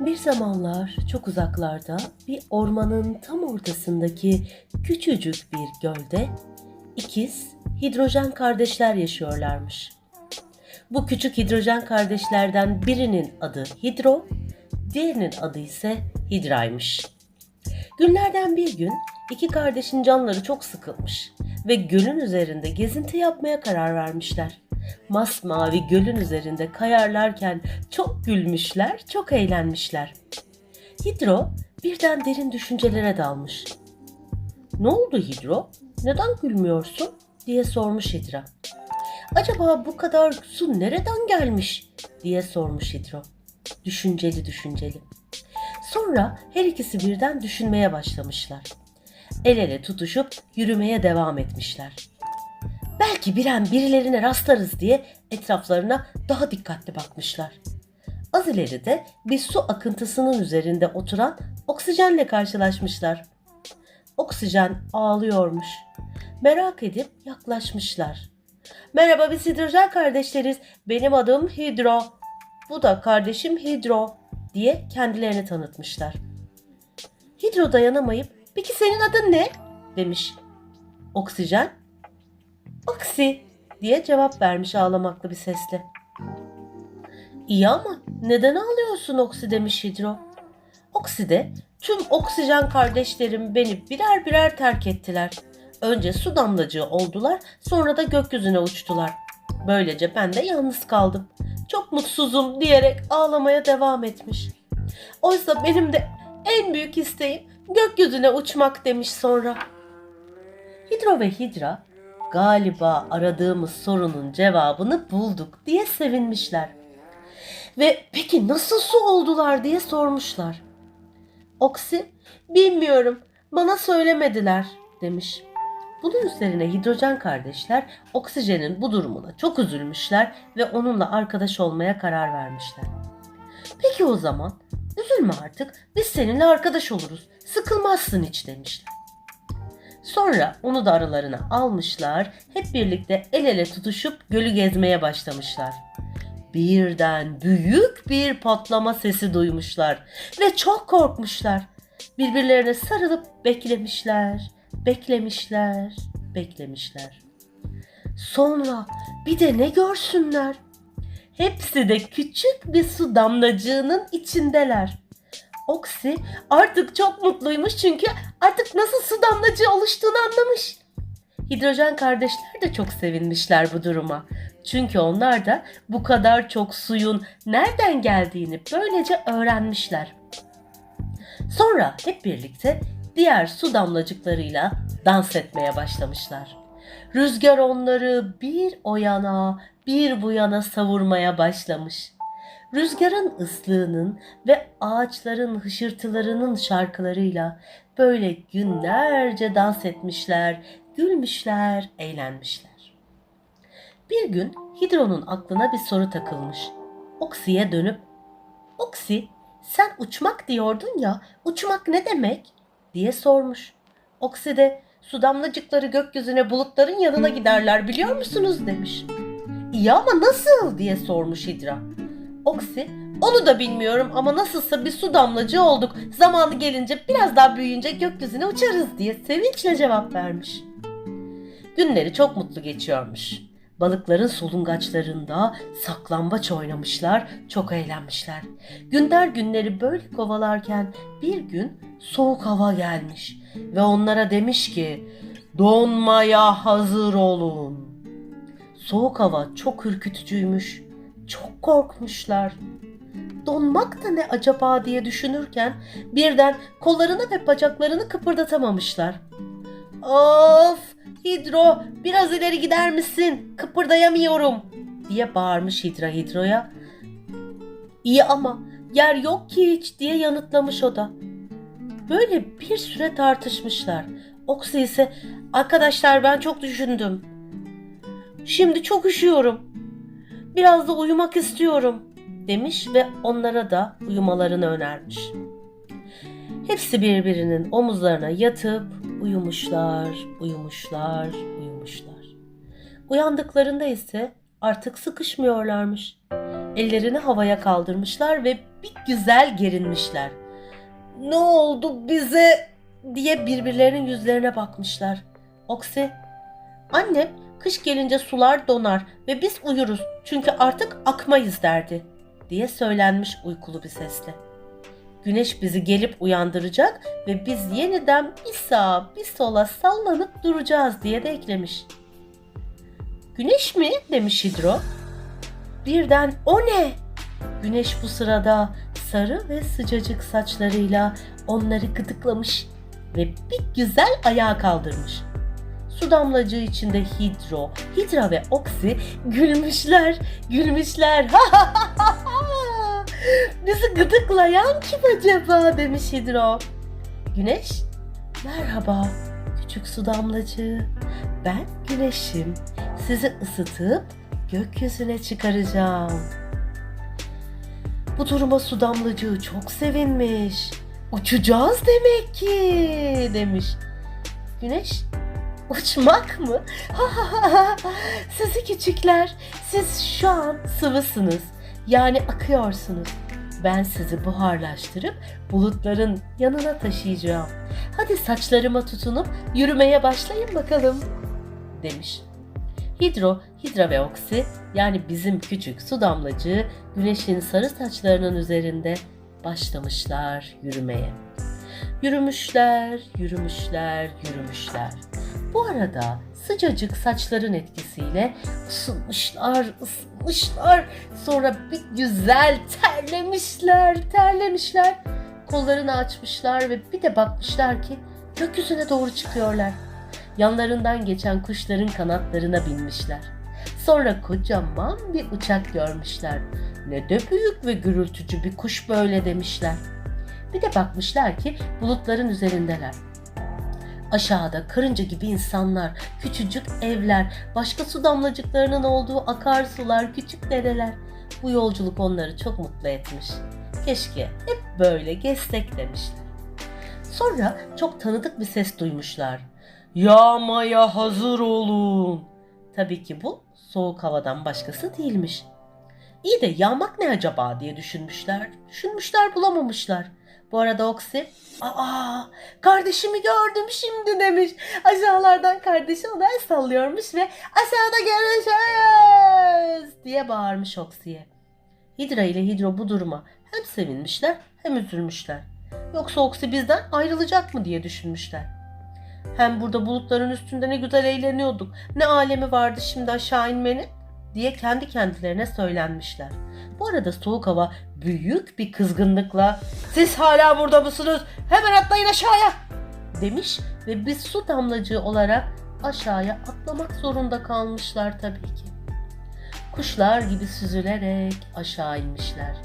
Bir zamanlar çok uzaklarda bir ormanın tam ortasındaki küçücük bir gölde ikiz hidrojen kardeşler yaşıyorlarmış. Bu küçük hidrojen kardeşlerden birinin adı Hidro, diğerinin adı ise Hidra'ymış. Günlerden bir gün iki kardeşin canları çok sıkılmış ve gölün üzerinde gezinti yapmaya karar vermişler. Masmavi gölün üzerinde kayarlarken çok gülmüşler, çok eğlenmişler. Hidro birden derin düşüncelere dalmış. Ne oldu Hidro? Neden gülmüyorsun? diye sormuş Hidra. Acaba bu kadar su nereden gelmiş? diye sormuş Hidro. Düşünceli düşünceli. Sonra her ikisi birden düşünmeye başlamışlar. El ele tutuşup yürümeye devam etmişler. Belki bir an birilerine rastlarız diye etraflarına daha dikkatli bakmışlar. Az ileride bir su akıntısının üzerinde oturan oksijenle karşılaşmışlar. Oksijen ağlıyormuş. Merak edip yaklaşmışlar. Merhaba biz hidrojen kardeşleriz. Benim adım Hidro. Bu da kardeşim Hidro diye kendilerini tanıtmışlar. Hidro dayanamayıp peki senin adın ne? demiş. Oksijen. Oksi diye cevap vermiş ağlamaklı bir sesle. İyi ama neden ağlıyorsun Oksi demiş Hidro. Oksi de tüm oksijen kardeşlerim beni birer birer terk ettiler. Önce su damlacığı oldular sonra da gökyüzüne uçtular. Böylece ben de yalnız kaldım. Çok mutsuzum diyerek ağlamaya devam etmiş. Oysa benim de en büyük isteğim gökyüzüne uçmak demiş sonra. Hidro ve Hidra galiba aradığımız sorunun cevabını bulduk diye sevinmişler. Ve peki nasıl su oldular diye sormuşlar. Oksi, bilmiyorum, bana söylemediler demiş. Bunun üzerine hidrojen kardeşler oksijenin bu durumuna çok üzülmüşler ve onunla arkadaş olmaya karar vermişler. Peki o zaman üzülme artık biz seninle arkadaş oluruz sıkılmazsın hiç demişler. Sonra onu da aralarına almışlar hep birlikte el ele tutuşup gölü gezmeye başlamışlar. Birden büyük bir patlama sesi duymuşlar ve çok korkmuşlar. Birbirlerine sarılıp beklemişler, beklemişler, beklemişler. Sonra bir de ne görsünler? Hepsi de küçük bir su damlacığının içindeler. Oksi artık çok mutluymuş çünkü artık nasıl su damlacığı oluştuğunu anlamış. Hidrojen kardeşler de çok sevinmişler bu duruma. Çünkü onlar da bu kadar çok suyun nereden geldiğini böylece öğrenmişler. Sonra hep birlikte diğer su damlacıklarıyla dans etmeye başlamışlar. Rüzgar onları bir o yana bir bu yana savurmaya başlamış. Rüzgarın ıslığının ve ağaçların hışırtılarının şarkılarıyla böyle günlerce dans etmişler, gülmüşler, eğlenmişler. Bir gün Hidro'nun aklına bir soru takılmış. Oksi'ye dönüp, Oksi sen uçmak diyordun ya, uçmak ne demek? diye sormuş. Oksi de su damlacıkları gökyüzüne bulutların yanına giderler biliyor musunuz demiş. İyi ama nasıl diye sormuş Hidra. Oksi onu da bilmiyorum ama nasılsa bir su damlacığı olduk. Zamanı gelince biraz daha büyüyünce gökyüzüne uçarız diye sevinçle cevap vermiş. Günleri çok mutlu geçiyormuş. Balıkların solungaçlarında saklambaç oynamışlar, çok eğlenmişler. Günler günleri böyle kovalarken bir gün soğuk hava gelmiş ve onlara demiş ki donmaya hazır olun. Soğuk hava çok ürkütücüymüş. Çok korkmuşlar. Donmak da ne acaba diye düşünürken birden kollarını ve bacaklarını kıpırdatamamışlar. Of! Hidro biraz ileri gider misin? Kıpırdayamıyorum diye bağırmış Hidra Hidro'ya. İyi ama yer yok ki hiç diye yanıtlamış o da. Böyle bir süre tartışmışlar. Oksi ise arkadaşlar ben çok düşündüm. Şimdi çok üşüyorum. Biraz da uyumak istiyorum demiş ve onlara da uyumalarını önermiş. Hepsi birbirinin omuzlarına yatıp uyumuşlar, uyumuşlar, uyumuşlar. Uyandıklarında ise artık sıkışmıyorlarmış. Ellerini havaya kaldırmışlar ve bir güzel gerinmişler. Ne oldu bize diye birbirlerinin yüzlerine bakmışlar. Oksi, annem kış gelince sular donar ve biz uyuruz çünkü artık akmayız derdi diye söylenmiş uykulu bir sesle. Güneş bizi gelip uyandıracak ve biz yeniden bir sağa bir sola sallanıp duracağız diye de eklemiş. Güneş mi demiş Hidro. Birden o ne? Güneş bu sırada sarı ve sıcacık saçlarıyla onları gıdıklamış ve bir güzel ayağa kaldırmış. Su damlacığı içinde Hidro, Hidra ve Oksi gülmüşler, gülmüşler. Bizi gıdıklayan kim acaba demiş Hidro. Güneş, merhaba küçük su damlacığı. Ben güneşim. Sizi ısıtıp gökyüzüne çıkaracağım. Bu duruma su damlacığı çok sevinmiş. Uçacağız demek ki demiş. Güneş uçmak mı? Sizi küçükler siz şu an sıvısınız. Yani akıyorsunuz. Ben sizi buharlaştırıp bulutların yanına taşıyacağım. Hadi saçlarıma tutunup yürümeye başlayın bakalım demiş. Hidro, Hidra ve Oksi yani bizim küçük su damlacığı güneşin sarı saçlarının üzerinde başlamışlar yürümeye. Yürümüşler, yürümüşler, yürümüşler. Bu arada sıcacık saçların etkisiyle ısınmışlar, ısınmışlar. Sonra bir güzel terlemişler, terlemişler. Kollarını açmışlar ve bir de bakmışlar ki gökyüzüne doğru çıkıyorlar. Yanlarından geçen kuşların kanatlarına binmişler. Sonra kocaman bir uçak görmüşler. Ne de büyük ve gürültücü bir kuş böyle demişler. Bir de bakmışlar ki bulutların üzerindeler. Aşağıda karınca gibi insanlar, küçücük evler, başka su damlacıklarının olduğu akarsular, küçük dereler. Bu yolculuk onları çok mutlu etmiş. Keşke hep böyle gezsek demişler. Sonra çok tanıdık bir ses duymuşlar. Yağmaya hazır olun. Tabii ki bu soğuk havadan başkası değilmiş. İyi de yağmak ne acaba diye düşünmüşler. Düşünmüşler bulamamışlar. Bu arada Oksi, aa kardeşimi gördüm şimdi demiş. Aşağılardan kardeşi ona el sallıyormuş ve aşağıda görüşürüz diye bağırmış Oksi'ye. Hidra ile Hidro bu duruma hem sevinmişler hem üzülmüşler. Yoksa Oksi bizden ayrılacak mı diye düşünmüşler. Hem burada bulutların üstünde ne güzel eğleniyorduk. Ne alemi vardı şimdi aşağı inmenin diye kendi kendilerine söylenmişler. Bu arada soğuk hava büyük bir kızgınlıkla siz hala burada mısınız? Hemen atlayın aşağıya demiş ve biz su damlacığı olarak aşağıya atlamak zorunda kalmışlar tabii ki. Kuşlar gibi süzülerek aşağı inmişler.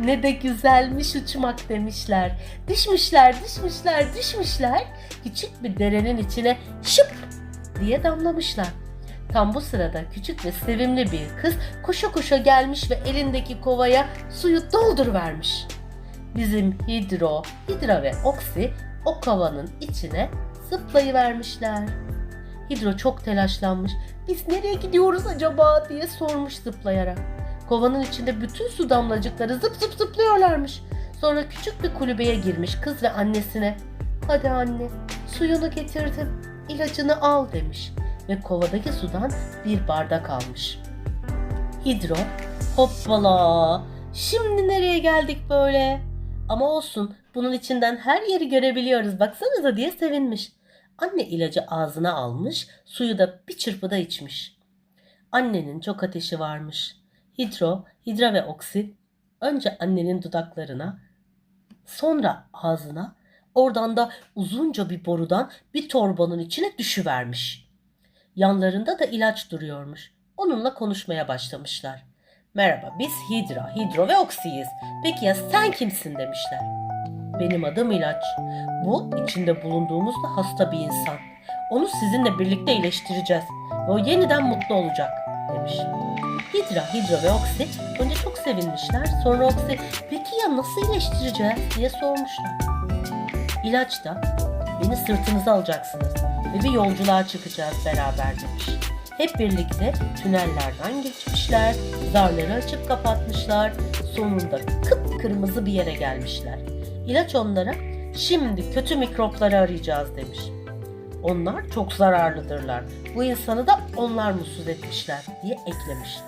Ne de güzelmiş uçmak demişler. Düşmüşler, düşmüşler, düşmüşler. Küçük bir derenin içine şıp diye damlamışlar. Tam bu sırada küçük ve sevimli bir kız koşa koşa gelmiş ve elindeki kovaya suyu dolduruvermiş. Bizim Hidro, Hidra ve Oksi o kovanın içine zıplayıvermişler. Hidro çok telaşlanmış. Biz nereye gidiyoruz acaba diye sormuş zıplayarak. Kovanın içinde bütün su damlacıkları zıp zıp zıplıyorlarmış. Sonra küçük bir kulübeye girmiş kız ve annesine. Hadi anne suyunu getirdim ilacını al demiş ve kovadaki sudan bir bardak almış. Hidro hoppala şimdi nereye geldik böyle? Ama olsun bunun içinden her yeri görebiliyoruz baksanıza diye sevinmiş. Anne ilacı ağzına almış suyu da bir çırpıda içmiş. Annenin çok ateşi varmış. Hidro, Hidra ve Oksi önce annenin dudaklarına, sonra ağzına, oradan da uzunca bir borudan bir torbanın içine düşüvermiş. Yanlarında da ilaç duruyormuş. Onunla konuşmaya başlamışlar. Merhaba biz Hidra, Hidro ve Oksi'yiz. Peki ya sen kimsin demişler. Benim adım ilaç. Bu içinde bulunduğumuz da hasta bir insan. Onu sizinle birlikte iyileştireceğiz. Ve o yeniden mutlu olacak demiş. Hidra, Hidra ve Oksi önce çok sevinmişler. Sonra Oksi peki ya nasıl iyileştireceğiz diye sormuşlar. İlaç da beni sırtınıza alacaksınız ve bir yolculuğa çıkacağız beraber demiş. Hep birlikte tünellerden geçmişler, zarları açıp kapatmışlar, sonunda kıpkırmızı bir yere gelmişler. İlaç onlara şimdi kötü mikropları arayacağız demiş. Onlar çok zararlıdırlar. Bu insanı da onlar mutsuz etmişler diye eklemiş.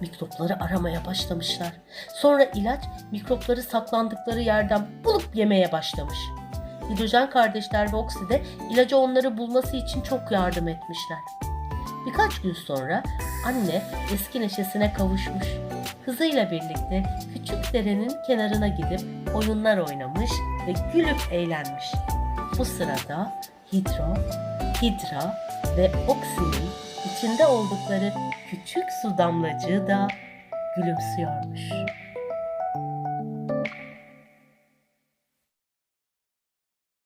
Mikropları aramaya başlamışlar. Sonra ilaç mikropları saklandıkları yerden bulup yemeye başlamış. Hidrojen kardeşler ve Oksi de ilaca onları bulması için çok yardım etmişler. Birkaç gün sonra anne eski neşesine kavuşmuş. Kızıyla birlikte küçük derenin kenarına gidip oyunlar oynamış ve gülüp eğlenmiş. Bu sırada Hidro, Hidra ve Oksi'nin içinde oldukları küçük su damlacığı da gülümsüyormuş.